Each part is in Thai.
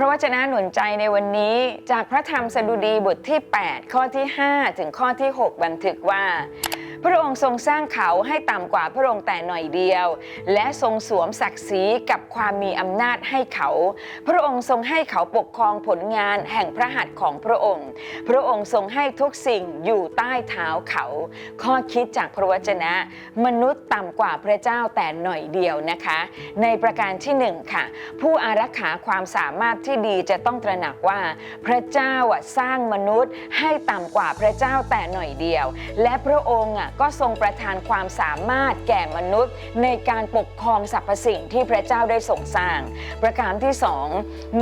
พระวจนะหนุนใจในวันนี้จากพระธรรมสดุดีบทที่ 8 ข้อที่ 5 ถึงข้อที่ 6 บันทึกว่า พระองค์ทรงสร้างเขาให้ต่ำกว่าพระองค์แต่หน่อยเดียว และทรงสวมศักดิ์ศรีกับความมีอำนาจให้เขา พระองค์ทรงให้เขาปกครองผลงานแห่งพระหัตถ์ของพระองค์ พระองค์ทรงให้ทุกสิ่งอยู่ใต้เท้าเขา ข้อคิดจากพระวจนะ มนุษย์ต่ำกว่าพระเจ้าแต่หน่อยเดียวนะคะ ในประการที่หนึ่งค่ะ ผู้อารักขาความสามารถที่ดีจะต้องตระหนักว่า พระเจ้าสร้างมนุษย์ให้ต่ำกว่าพระเจ้าแต่หน่อยเดียว และพระองค์อะก็ทรงประทานความสามารถแก่มนุษย์ ในการปกครองสรรพสิ่งที่พระเจ้าได้ทรงสร้าง ประการที่สอง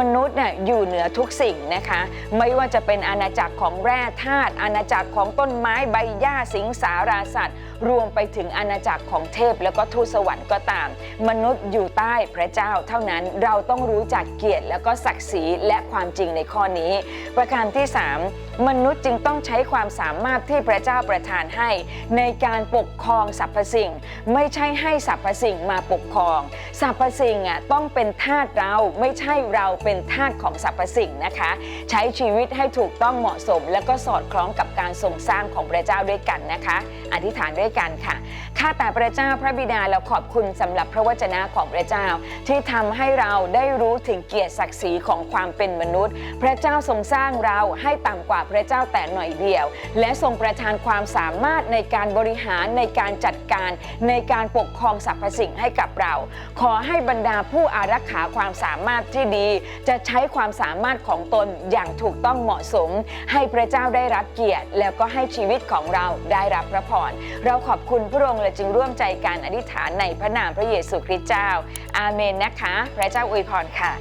มนุษย์เนี่ยอยู่เหนือทุกสิ่งนะคะ ไม่ว่าจะเป็นอาณาจักรของแร่ธาตุอาณาจักรของต้นไม้ใบหญ้าสิงสาราสัตว์ รวมไปถึงอาณาจักรของเทพแล้วก็ทูตสวรรค์ก็ตาม มนุษย์อยู่ใต้พระเจ้า เท่านั้นเราต้องรู้จักเกียรติแล้วก็ศักดิ์ศรีและความจริงในข้อนี้ ประการที่ 3 มนุษย์จึงต้องใช้ความสามารถที่พระเจ้าประทานให้ในการปกครองสรรพสิ่ง ไม่ใช่ให้สรรพสิ่งมาปกครอง สรรพสิ่งอะต้องเป็นทาสเราไม่ใช่เราเป็นทาสของสรรพสิ่งนะคะ ใช้ชีวิตให้ถูกต้องเหมาะสม และก็สอดคล้องกับการทรงสร้างของพระเจ้าด้วยกันนะคะ อธิษฐานด้วยกันค่ะข้าแต่พระเจ้าพระบิดาเราขอบคุณสำหรับพระวจนะของพระเจ้า ที่ทำให้เราได้รู้ถึงเกียรติศักดิ์ศรีของความเป็นมนุษย์ พระเจ้าทรงสร้างเราให้ต่ำกว่าพระเจ้าแต่หน่อยเดียว และทรงประทานความสามารถในการการบริหารในการจัดการในการปกครองสรรพสิ่งให้กับเรา ขอให้บรรดาผู้อารักขาความสามารถที่ดี จะใช้ความสามารถของตนอย่างถูกต้องเหมาะสม ให้พระเจ้าได้รับเกียรติ แล้วก็ให้ชีวิตของเราได้รับพระพรเราขอบคุณพระองค์และจึงร่วมใจการอธิษฐานในพระนามพระเยซูคริสต์เจ้า อาเมนนะคะ พระเจ้าอวยพรค่ะ